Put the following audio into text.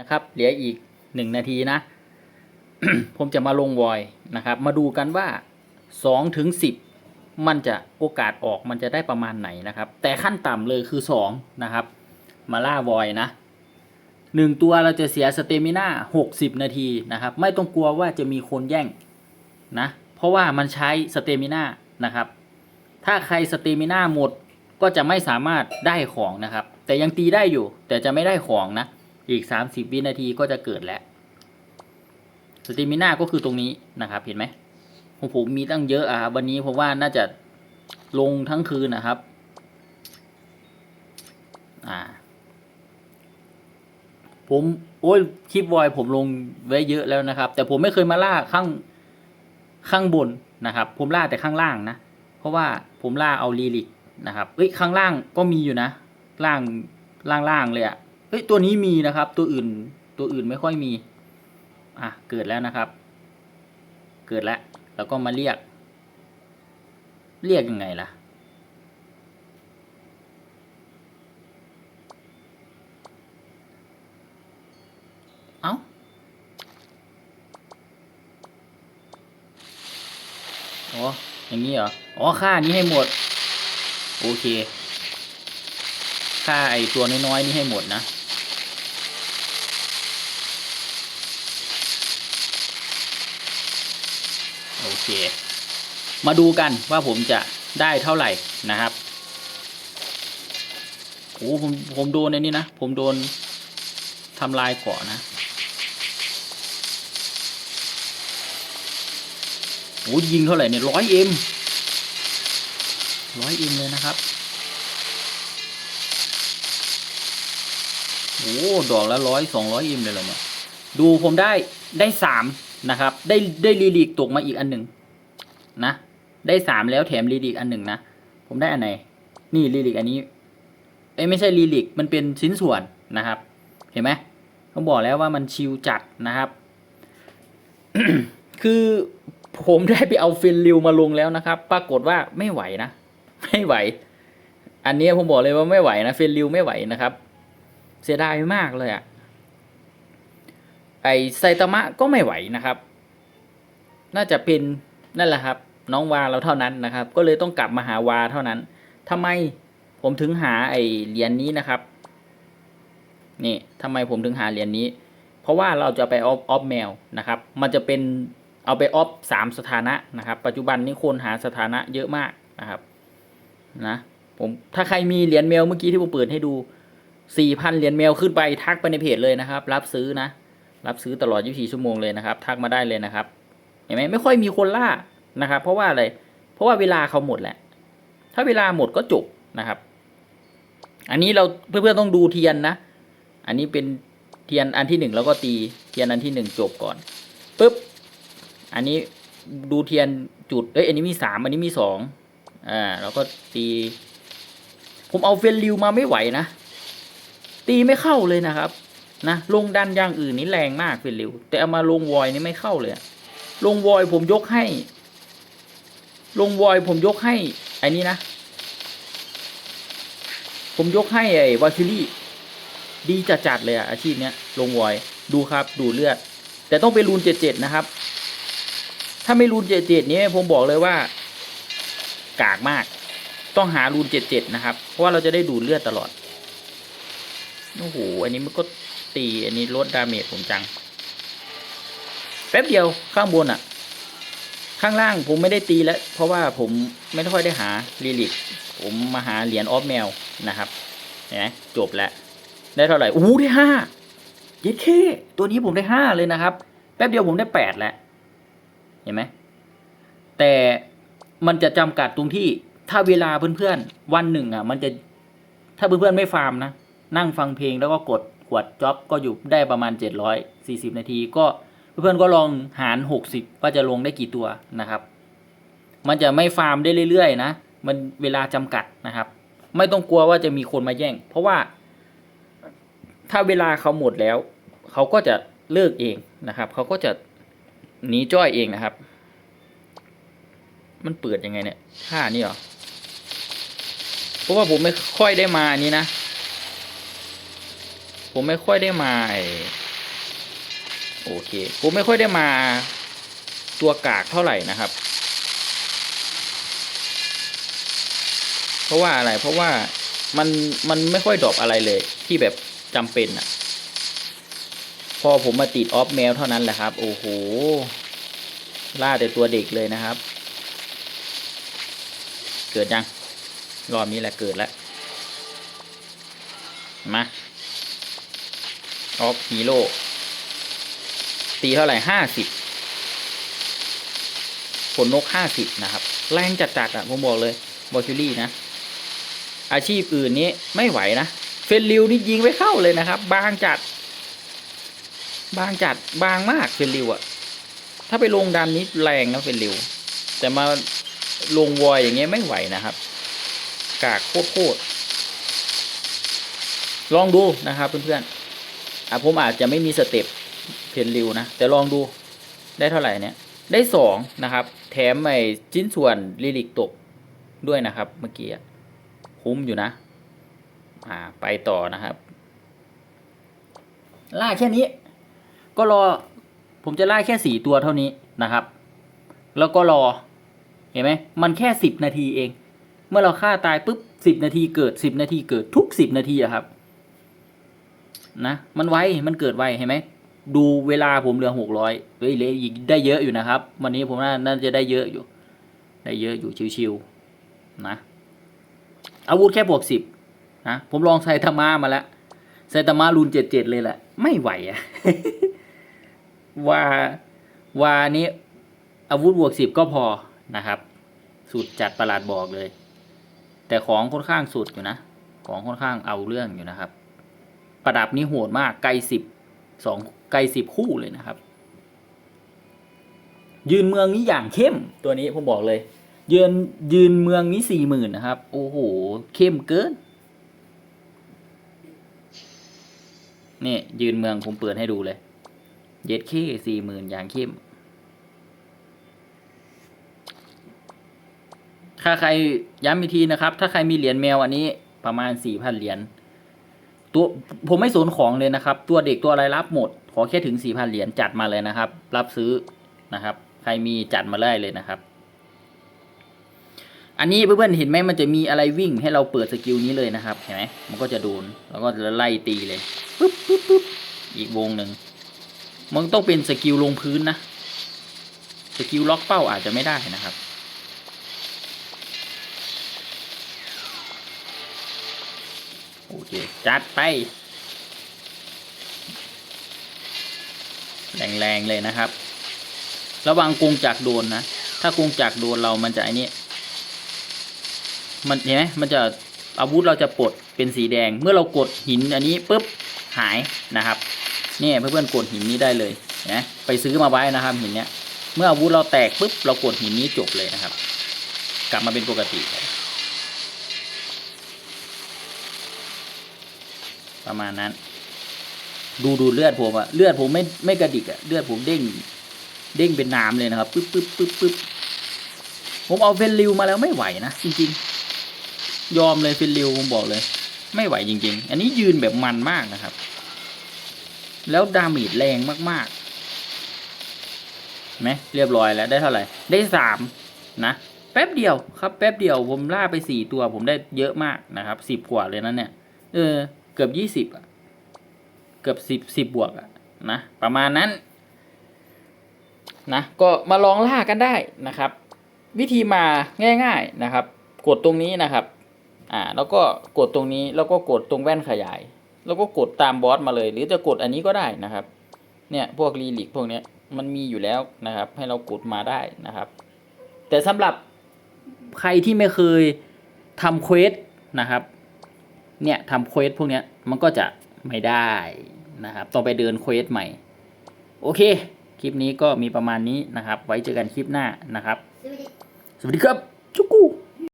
นะครับ เหลืออีกหนึ่งนาทีนะ ผมจะมาลงวอยนะครับ มาดูกันว่าสองถึงสิบมันจะโอกาสออกมันจะได้ประมาณไหนนะครับ แต่ขั้นต่ำเลยคือสองนะครับ มาล่าวอยนะหนึ่งตัวเราจะเสียสเตมิน่าหกสิบนาทีนะครับ ไม่ต้องกลัวว่าจะมีคนแย่งนะ เพราะว่ามันใช้สเตมิน่านะครับ ถ้าใครสเตมิน่าหมดก็จะไม่สามารถได้ของนะครับ แต่ยังตีได้อยู่แต่จะไม่ได้ของนะ อีก 30 วินาทีก็จะเกิดแล้วสเตมิน่าก็คือตรงนี้นะครับเห็นไหมของผมมีตั้งเยอะอะวันนี้ผมว่าน่าจะลงทั้งคืนนะครับ อ่า ผมโอ้ยคลิปวอยผมลงไว้เยอะแล้วนะครับ แต่ผมไม่เคยมาล่าข้างข้างบนนะครับ ผมล่าแต่ข้างล่างนะ เพราะว่าผมล่าเอาลีลิกนะครับเอ้ยข้างล่างก็มีอยู่นะ ล่างล่างล่างเลยอะ่ะ เฮ้ยตัวนี้มีนะครับ ตัวอื่นตัวอื่นไม่ค่อยมี อะเกิดแล้วนะครับ เกิดแล้ว แล้วก็มาเรียก เรียกยังไงล่ะ เอ้าอ๋ออย่างนี้เหรอ อ๋อ ค่านี้ให้หมด โอเค ค่าไอตัวน้อยๆนี่ให้หมดนะ โอเค มาดูกันว่าผมจะได้เท่าไหร่นะครับโอ้ผมผมโดนในนี้นะ ผมโดนทำลายเกาะนะโอ้ยิงเท่าไหร่เนี่ยร้อยเอ็มร้อยเอ็มเลยนะครับโอ้ดอกละร้อยสองร้อยเอ็มเลยเหรอเนี่ยดูผมได้ได้สาม นะครับ ได้ได้ลีลีกตกมาอีกอันหนึ่งนะ ได้สามแล้วแถมลีลีกอันหนึ่งนะ ผมได้อันไหน นี่ลีลีกอันนี้ เอ้ไม่ใช่ลีลีกมันเป็นชิ้นส่วนนะครับ เห็นไหมเขาบอกแล้วว่ามันชิลจัดนะครับ คือผมได้ไปเอาฟินริวมาลงแล้วนะครับ ปรากฏว่าไม่ไหวนะ ไม่ไหว อันนี้ผมบอกเลยว่าไม่ไหวนะฟินริวไม่ไหวนะครับ เสียดายมากเลยอะ ไอไซตามะก็ไม่ไหวนะครับ น่าจะเป็นนั่นแหละครับ น้องวาเราเท่านั้นนะครับ ก็เลยต้องกลับมาหาวาเท่านั้นทำไมผมถึงหาไอเหรียญนนี้นะครับนี่ทำไมผมถึงหาเหรียญนนี้ เพราะว่าเราจะไปออฟออฟแมวนะครับ มันจะเป็นเอาไปออฟสามสถานะนะครับ ปัจจุบันนี้คนหาสถานะเยอะมากนะครับนะผมถ้าใครมีเหรียญแมวเมื่อกี้ที่ผมเปิดให้ดูสี่พันเหรียญแมวขึ้นไปทักไปในเพจเลยนะครับ รับซื้อนะ รับซื้อตลอด 24 ชั่วโมงเลยนะครับ ทักมาได้เลยนะครับ เห็นไหมไม่ค่อยมีคนล่านะครับ เพราะว่าอะไร เพราะว่าเวลาเขาหมดแหละ ถ้าเวลาหมดก็จบนะครับ อันนี้เราเพื่อนๆต้องดูเทียนนะ อันนี้เป็นเทียนอันที่หนึ่งแล้วก็ตีเทียนอันที่หนึ่งจบก่อนปุ๊บ อันนี้ดูเทียนจุด เอ้ย อันนี้มีสามอันนี้มีสองอ่าแล้วก็ตี ผมเอาเฟนริวมาไม่ไหวนะ ตีไม่เข้าเลยนะครับ นะลงดันอย่างอื่นนี่แรงมากเฟนริวแต่เอามาลงวอยนี่ไม่เข้าเลยลงวอยผมยกให้ ลงวอยผมยกให้ไอ้นี้นะ ผมยกให้ไอ้วาคิลี่ดีจัดๆเลยอะอาชีพเนี้ยลงวอยดูครับดูเลือด แต่ต้องไปรูนเจ็ดเจ็ดนะครับ ถ้าไม่รูนเจ็ดเจ็ดนี้ผมบอกเลยว่า กากมาก ต้องหารูนเจ็ดเจ็ดนะครับ เพราะว่าเราจะได้ดูเลือดตลอดโอ้โหอันนี้มันก็ ตีอันนี้ลดดาเมจผมจัง แป๊บเดียวข้างบนอะข้างล่างผมไม่ได้ตีแล้ว เพราะว่าผมไม่ค่อยได้หาลีลิกผมมาหาเหรียญออฟแมวนะครับเนไหมจบแล้ว ได้เท่าไหร่โอ้โหได้ห้าเย็ดเคตัวนี้ผมได้ห้าเลยนะครับ แป๊บเดียวผมได้แปดแล้ว เห็นไหมแต่มันจะจำกัดตรงที่ถ้าเวลาเพื่อนๆ วันหนึ่งอะ มันจะถ้าเพื่อนๆไม่ฟาร์มนะ นั่งฟังเพลงแล้วก็กด ขวดจ็อบก็อยู่ได้ประมาณเจ็ดร้อยสี่สิบนาที ก็เพื่อนๆก็ลองหารหกสิบว่าจะลงได้กี่ตัวนะครับ มันจะไม่ฟาร์มได้เรื่อยๆนะ มันเวลาจำกัดนะครับ ไม่ต้องกลัวว่าจะมีคนมาแย่ง เพราะว่า ถ้าเวลาเขาหมดแล้ว เขาก็จะเลิกเองนะครับ เขาก็จะหนีจ้อยเองนะครับ มันเปิดยังไงเนี่ยท่านี่เหรอ เพราะว่าผมไม่ค่อยได้มาอันนี้นะ ผมไม่ค่อยได้มาโอเคผมไม่ค่อยได้มาตัวกากเท่าไหร่นะครับ เพราะว่าอะไรเพราะว่ามันมันไม่ค่อยดรอปอะไรเลย ที่แบบจำเป็นอะพอผมมาติดออฟแมวเท่านั้นแหละครับโอ้โหล่าแต่ตัวเด็กเลยนะครับ เกิดยังรอบนี้แหละเกิดแล้วมา ออฟฮีโร่ตีเท่าไหร่ห้าสิบผลนกห้าสิบนะครับ แรงจัดๆอะผมบอกเลยบอคิลี่นะ อาชีพอื่นนี้ไม่ไหวนะ เฟนริวนี่ยิงไม่เข้าเลยนะครับ บางจัด บางจัดบางมากเฟนริวอะถ้าไปลงดันนี้แรงนะเฟนริว แต่มาลงวอยอย่างเงี้ยไม่ไหวนะครับ กากโคตรลองดูนะครับเพื่อนๆ อะผมอาจจะไม่มีสเต็ปเพนริวนะ แต่ลองดูได้เท่าไหร่เนี่ย ได้สองนะครับ แถมไอ้ชิ้นส่วนลิลิกตกด้วยนะครับ เมื่อกี้คุ้มอยู่นะ อ่าไปต่อนะครับล่าแค่นี้ ก็รอ ผมจะล่าแค่สี่ตัวเท่านี้นะครับ แล้วก็รอ เห็นไหมมันแค่สิบนาทีเอง เมื่อเราฆ่าตายปุ๊บสิบนาทีเกิดสิบนาทีเกิดทุกสิบนาทีอะครับ นะมันไวมันเกิดไวเห็นไหมดูเวลาผมเหลือหกร้อยเฮ้ยเหลยอีกได้เยอะอยู่นะครับ วันนี้ผมน่าจะได้เยอะอยู่ ได้เยอะอยู่ชิวๆนะ อาวุธแค่บวกสิบนะผมลองไซตามามาแล้วไซตามารูนเจ็ดเจ็ดเลยแหละ ไม่ไหวอะว่าว่านี้อาวุธบวกสิบก็พอนะครับ สุดจัดประหลาดบอกเลย แต่ของค่อนข้างสุดอยู่นะ ของค่อนข้างเอาเรื่องอยู่นะครับ ประดับนี้โหดมากไกลสิบสองไกลสิบคู่เลยนะครับ ยืนเมืองนี้อย่างเข้มตัวนี้ผมบอกเลย ยืนยืนเมืองนี้สี่หมื่นนะครับ โอ้โห เข้มเกินนี่ยืนเมืองผมเปิดให้ดูเลย เย็ดเคสี่หมื่นอย่างเข้ม ถ้าใครย้ำอีกทีนะครับ ถ้าใครมีเหรียญแมวอันนี้ประมาณสี่พันเหรียญ ตัวผมไม่สนของเลยนะครับ ตัวเด็กตัวอะไรรับหมด ขอแค่ถึงสี่พันเหรียญจัดมาเลยนะครับ รับซื้อนะครับ ใครมีจัดมาได้เลยนะครับ อันนี้เพื่อนๆเห็นไหมมันจะมีอะไรวิ่งให้เราเปิดสกิลนี้เลยนะครับเห็นไหมมันก็จะโดนแล้วก็จะไล่ตีเลยปุ๊บปุ๊บปุ๊บอีกวงหนึ่งมันต้องเป็นสกิลลงพื้นนะสกิลล็อกเป้าอาจจะไม่ได้นะครับ เคจัดไปแรงๆเลยนะครับ ระวังกรุงจากโดนนะ ถ้ากรุงจากโดนเรามันจะไอ้นี่มันเห็นไหมมันจะอาวุธเราจะปลดเป็นสีแดง เมื่อเรากดหินอันนี้ปุ๊บหายนะครับเนี่ยเพื่อนๆกดหินนี้ได้เลยนะไปซื้อมาไว้นะครับหินเนี้ย เมื่ออาวุธเราแตกปุ๊บเรากดหินนี้จบเลยนะครับ กลับมาเป็นปกติ ประมาณนั้น ดูดูเลือดผมอะเลือดผมไม่ไม่กระดิกอะเลือดผมเด้ง เด้งเป็นน้ำเลยนะครับปึ๊บปึ๊บปึ๊บปึ๊บผมเอาเฟนริวมาแล้วไม่ไหวนะจริงๆ ยอมเลยเฟนริวผมบอกเลย ไม่ไหวจริง ๆ อันนี้ยืนแบบมันมากนะครับ แล้วดาเมจแรงมากๆไหมเรียบร้อยแล้วได้เท่าไหร่ ได้สามนะแป๊บเดียวครับ แป๊บเดียวผมล่าไปสี่ตัวผมได้เยอะมากนะครับสิบกว่าเลยนะเนี่ย เออ กือบยี่สิบอะเกือบสิบสิบบวกอะนะ ประมาณนั้น นะ ก็มาลองล่ากันได้นะครับ วิธีมาง่ายๆนะครับ กดตรงนี้นะครับ อ่า แล้วก็กดตรงนี้ แล้วก็กดตรงแว่นขยาย แล้วก็กดตามบอสมาเลย หรือจะกดอันนี้ก็ได้นะครับ เนี่ย พวกรีลิกพวกเนี้ย มันมีอยู่แล้วนะครับ ให้เรากดมาได้นะครับ แต่สำหรับใครที่ไม่เคยทำเควสนะครับ เนี่ยทำเควสพวกเนี้ยมันก็จะไม่ได้นะครับต้องไปเดินเควสใหม่ โอเค คลิปนี้ก็มีประมาณนี้นะครับ ไว้เจอกันคลิปหน้านะครับ สวัสดีครับจุกกู